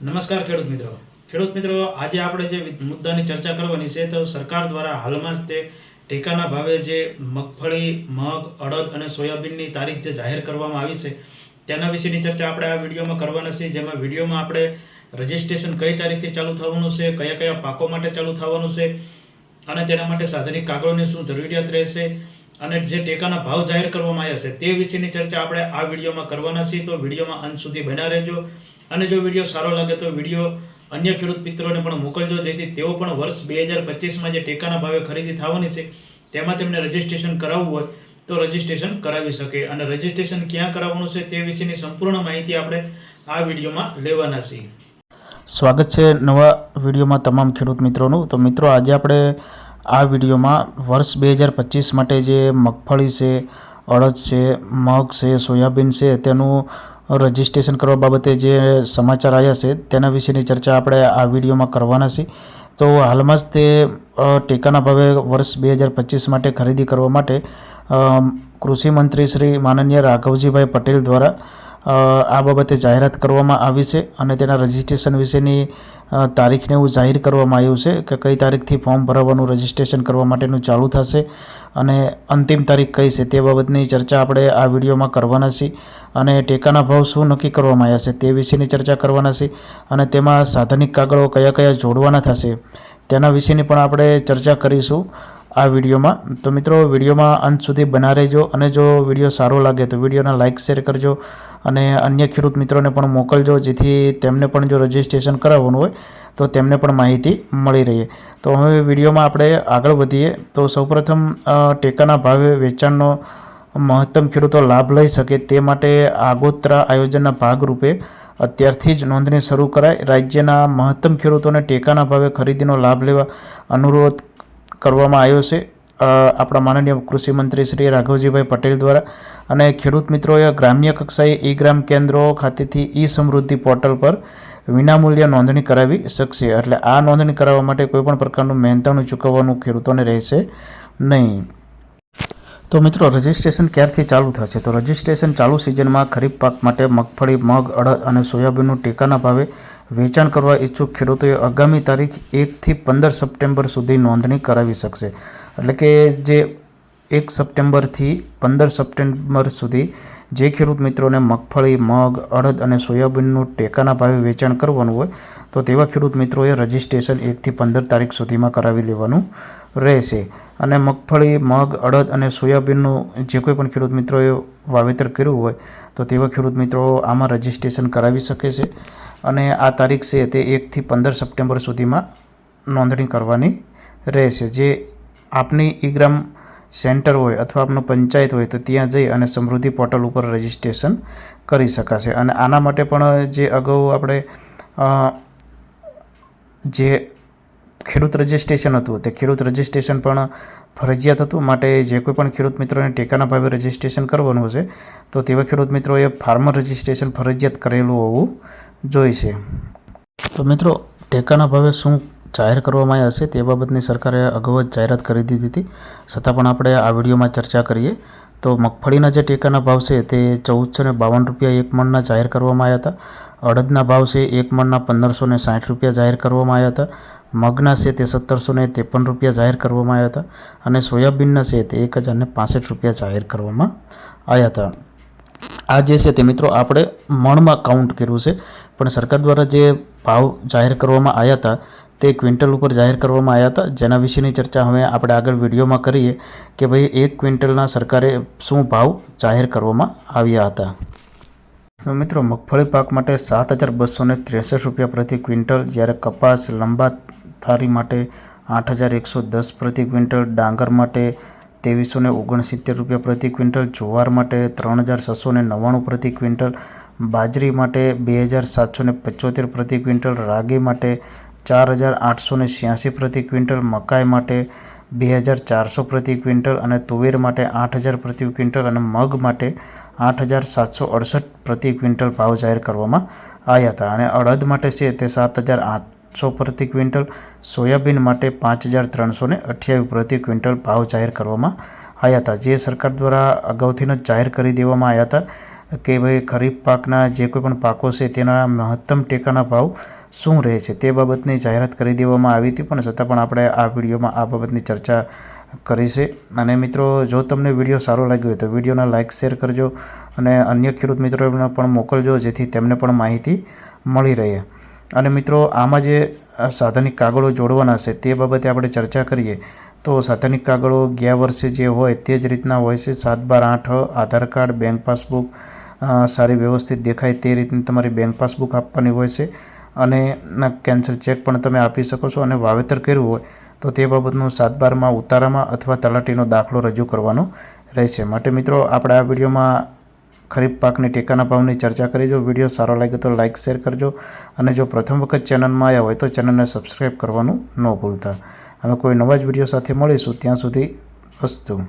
નમસ્કાર ખેડૂત મિત્રો. ખેડૂત મિત્રો, આજે આપણે જે મુદ્દાની ચર્ચા કરવાની છે, તો સરકાર દ્વારા હાલમાં જ તે ટેકાના ભાવે જે મગફળી, મગ, અડદ અને સોયાબીનની તારીખ જે જાહેર કરવામાં આવી છે, તેના વિશેની ચર્ચા આપણે આ વિડીયોમાં કરવાના છે જેમાં વિડીયોમાં આપણે રજિસ્ટ્રેશન કઈ તારીખથી ચાલુ થવાનું છે, કયા કયા પાકો માટે ચાલુ થવાનું છે, અને તેના માટે સાધનિક કાગળોની શું જરૂરિયાત રહેશે, અને જે ટેકાના ભાવ જાહેર કરવામાં આવ્યા છે, તે વિશેની ચર્ચા આપણે આ વિડીયોમાં કરવાના છીએ, તો વિડીયોમાં અંત સુધી બન્યા રહેજો. અને જો વીડિયો સારો લાગે તો વીડિયો અન્ય ખેડૂત મિત્રોને પણ મોકલજો. જેથી તેઓ પણ વર્ષ બે હજાર પચીસમાં જે ટેકાના ભાવે ખરીદી થવાની છે, તેમાં તેમને રજિસ્ટ્રેશન કરાવવું હોય તો રજિસ્ટ્રેશન કરાવી શકે. અને રજિસ્ટ્રેશન ક્યાં કરાવવાનું છે તે વિશેની સંપૂર્ણ માહિતી આપણે આ વિડીયોમાં લેવાના છીએ. સ્વાગત છે નવા વિડીયોમાં તમામ ખેડૂત મિત્રોનું. તો મિત્રો, આજે આપણે આ વિડીયોમાં વર્ષ બે હજાર પચીસ માટે જે મગફળી છે, અડદ છે, મગ છે, સોયાબીન છે, તેનું રજિસ્ટ્રેશન કરવા બાબતે જે સમાચાર આવ્યા છે, તેના વિશેની ચર્ચા આપણે આ વિડીયોમાં કરવાના છે તો હાલમાં જ તે ટેકાના ભાવે વર્ષ બે હજાર પચીસ માટે ખરીદી કરવા માટે કૃષિમંત્રી કૃષિ મંત્રી શ્રી માનનીય રાઘવજીભાઈ પટેલ દ્વારા આ બાબતે જાહેરાત કરવામાં આવી છે અને તેના રજિસ્ટ્રેશન વિશેની તારીખને એવું જાહેર કરવામાં આવ્યું છે કે કઈ તારીખથી ફોર્મ ભરાવવાનું રજિસ્ટ્રેશન કરવા માટેનું ચાલુ થશે અને અંતિમ તારીખ કઈ છે તે બાબતની ચર્ચા આપણે આ વિડીયોમાં કરવાના છીએ અને ટેકાના ભાવ શું નક્કી કરવામાં આવ્યા છે તે વિશેની ચર્ચા કરવાના છીએ અને તેમાં સાધનિક કાગળો કયા કયા જોડવાના થશે તેના વિશેની પણ આપણે ચર્ચા કરીશું. આ વિડીયોમાં. તો મિત્રો, વિડીયોમાં અંત સુધી બના રહેજો અને જો વીડિયો સારો લાગે તો વિડીયોને લાઇક શેર કરજો અને અન્ય ખેડૂત મિત્રોને પણ મોકલજો, જેથી તેમને પણ જો રજિસ્ટ્રેશન કરાવવાનું હોય તો તેમને પણ માહિતી મળી રહે. તો હવે વિડીયોમાં આપણે આગળ વધીએ. તો સૌપ્રથમ ટેકાના ભાવે વેચાણનો મહત્તમ ખેડૂતો લાભ લઈ શકે તે માટે આગોતરા આયોજનના ભાગરૂપે અત્યારથી જ નોંધણી શરૂ કરાય. રાજ્યના મહત્તમ ખેડૂતોને ટેકાના ભાવે ખરીદીનો લાભ લેવા અનુરોધ કરવામાં આવ્યો છે. આપણા માનનીય કૃષિ મંત્રી શ્રી રાઘવજીભાઈ પટેલ દ્વારા અને ખેડૂત મિત્રોએ ગ્રામ્ય કક્ષાએ ઈ ગ્રામ કેન્દ્રો ખાતેથી ઈ સમૃદ્ધિ પોર્ટલ પર વિનામૂલ્ય નોંધણી કરાવી શકશે. એટલે આ નોંધણી કરાવવા માટે કોઈપણ પ્રકારનું મહેનતાણું ચૂકવવાનું ખેડૂતોને રહેશે નહીં. તો મિત્રો, રજિસ્ટ્રેશન ક્યારથી ચાલુ થશે? તો રજિસ્ટ્રેશન ચાલુ સિઝનમાં ખરીફ પાક માટે મગફળી, મગ, અડદ અને સોયાબીનનું ટેકાના ભાવે વેચાણ કરવા ઈચ્છુક ખેડૂતોએ આગામી તારીખ એકથી પંદર સપ્ટેમ્બર સુધી નોંધણી કરાવી શકશે. એટલે કે જે એક સપ્ટેમ્બરથી પંદર સપ્ટેમ્બર સુધી જે ખેડૂત મિત્રોને મગફળી, મગ, અડદ અને સોયાબીનનું ટેકાના ભાવે વેચાણ કરવાનું હોય, તો તેવા ખેડૂત મિત્રોએ રજિસ્ટ્રેશન એકથી પંદર તારીખ સુધીમાં કરાવી લેવાનું રહેશે. અને મગફળી, મગ, અડદ અને સોયાબીનનું જે કોઈ પણ ખેડૂત મિત્રોએ વાવેતર કર્યું હોય, તો તેવા ખેડૂત મિત્રો આમાં રજિસ્ટ્રેશન કરાવી શકે છે. અને આ તારીખ છે તે એકથી પંદર સપ્ટેમ્બર સુધીમાં નોંધણી કરવાની રહેશે. જે આપની ઈ ગ્રામ સેન્ટર હોય અથવા આપનું પંચાયત હોય, તો ત્યાં જઈ અને સમૃદ્ધિ પોર્ટલ ઉપર રજિસ્ટ્રેશન કરી શકાશે. અને આના માટે પણ જે અગાઉ આપણે જે ખેડૂત રજિસ્ટ્રેશન હતું. તે ખેડૂત રજિસ્ટ્રેશન પણ ફરજિયાત હતું. માટે જે કોઈ પણ ખેડૂત મિત્રોને ટેકાના ભાવે રજિસ્ટ્રેશન કરવાનું હશે, તો તેવા ખેડૂત મિત્રોએ ફાર્મર રજિસ્ટ્રેશન ફરજિયાત કરેલું હોવું જોઈશે. તો મિત્રો, ટેકાના ભાવે શું જાહેર કરવામાં આવ્યા હશે તે બાબતની સરકારે અગાઉ જ જાહેરાત કરી દીધી હતી. છતાં પણ આપણે આ વિડીયોમાં ચર્ચા કરીએ. તો મગફળીના જે ટેકાના ભાવ છે તે ચૌદસો ને બાવન રૂપિયા એક મણના જાહેર કરવામાં આવ્યા હતા. અડદના ભાવ છે એક મણના પંદરસો ને સાઠ રૂપિયા જાહેર કરવામાં આવ્યા હતા. મગના છે તે સત્તરસો ને ત્રેપન રૂપિયા જાહેર કરવામાં આવ્યા હતા અને સોયાબીનના છે તે એક હજારને પાસઠ રૂપિયા જાહેર કરવામાં આવ્યા હતા. આ જે છે તે મિત્રો આપણે મણમાં કાઉન્ટ કર્યું છે, પણ સરકાર દ્વારા જે ભાવ જાહેર કરવામાં આવ્યા હતા, તે ક્વિન્ટલ ઉપર જાહેર કરવામાં આવ્યા હતા. જેના વિશેની ચર્ચા હવે આપણે આગળ વિડીયોમાં કરીએ કે ભાઈ એક ક્વિન્ટલના સરકારે શું ભાવ જાહેર કરવામાં આવ્યા હતા. મિત્રો મગફળી પાક માટે સાત હજાર બસો ત્રેસઠ રૂપિયા પ્રતિ ક્વિન્ટલ જ્યારે કપાસ લંબા થારી માટે આઠ હજાર એકસો દસ પ્રતિ ક્વિન્ટલ, ડાંગર માટે ત્રેવીસો ને ઓગણસિત્તેર રૂપિયા પ્રતિ ક્વિન્ટલ, જુવાર માટે ત્રણ હજાર છસો ને નવ્વાણું પ્રતિ ક્વિન્ટલ, બાજરી માટે બે હજાર સાતસો ને પંચોતેર પ્રતિ ક્વિન્ટલ, રાગી માટે ચાર હજાર આઠસો ને છ્યાસી પ્રતિ ક્વિન્ટલ, મકાઈ માટે બે હજાર ચારસો પ્રતિ ક્વિન્ટલ અને તુવેર માટે આઠ હજાર પ્રતિ ક્વિન્ટલ અને મગ માટે આઠ હજાર સાતસો અડસઠ પ્રતિ ક્વિન્ટલ ભાવ જાહેર કરવામાં આવ્યા હતા. અને અડદ માટે છે તે સાત હજાર આઠસો પ્રતિ ક્વિન્ટલ, સોયાબીન માટે પાંચ હજાર ત્રણસો ને અઠ્યાવીસ પ્રતિ ક્વિન્ટલ ભાવ જાહેર કરવામાં આવ્યા હતા. જે સરકાર દ્વારા અગાઉથી જ જાહેર કરી દેવામાં આવ્યા હતા કે ભાઈ ખરીફ પાકના જે કોઈ પણ પાકો છે તેના મહત્તમ ટેકાના ભાવ શું રહે છે તે બાબતની જાહેરાત કરી દેવામાં આવી હતી. પણ છતાં પણ આપણે આ વિડીયોમાં આ બાબતની ચર્ચા કરી છે. અને મિત્રો, જો તમને વીડિયો સારો લાગ્યો હોય તો વિડીયોને લાઇક શેર કરજો અને અન્ય ખેડૂત મિત્રોને પણ મોકલજો જેથી તેમને પણ માહિતી મળી રહે. અને મિત્રો, આમાં જે સાધનિક કાગળો જોડવાના છે તે બાબતે આપણે ચર્ચા કરીએ. તો સાધનિક કાગળો ગયા વર્ષે જે હોય તે જ રીતના હોય છે. સાત બાર આઠ, આધાર કાર્ડ, બેંક પાસબુક સારી વ્યવસ્થિત દેખાય તે રીતની તમારી બેંક પાસબુક આપવાની હોય છે. અને કેન્સલ ચેક પણ તમે આપી શકો છો અને વાવેતર કર્યું હોય તો તે બાબતનું સાત બારમાં ઉતારામાં અથવા તલાટીનો દાખલો રજૂ કરવાનો રહેશે. માટે મિત્રો, આપણે આ વિડીયોમાં ખરીફ પાકની ટેકાના ભાવની ચર્ચા કરી જો વીડિયો સારો લાગે તો લાઇક શેર કરજો. અને જો પ્રથમ વખત ચેનલમાં આવ્યા હોય તો ચેનલને સબસ્ક્રાઈબ કરવાનું ન ભૂલતા. અમે કોઈ નવા જ વીડિયો સાથે મળીશું. ત્યાં સુધી અસ્તુ.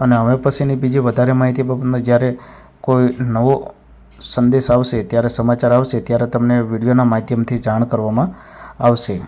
અને હવે પછીની બીજી વધારે માહિતી બાબતનો જ્યારે કોઈ નવો સંદેશ આવશે, ત્યારે સમાચાર આવશે, ત્યારે તમને વિડીયોના માધ્યમથી જાણ કરવામાં આવશે.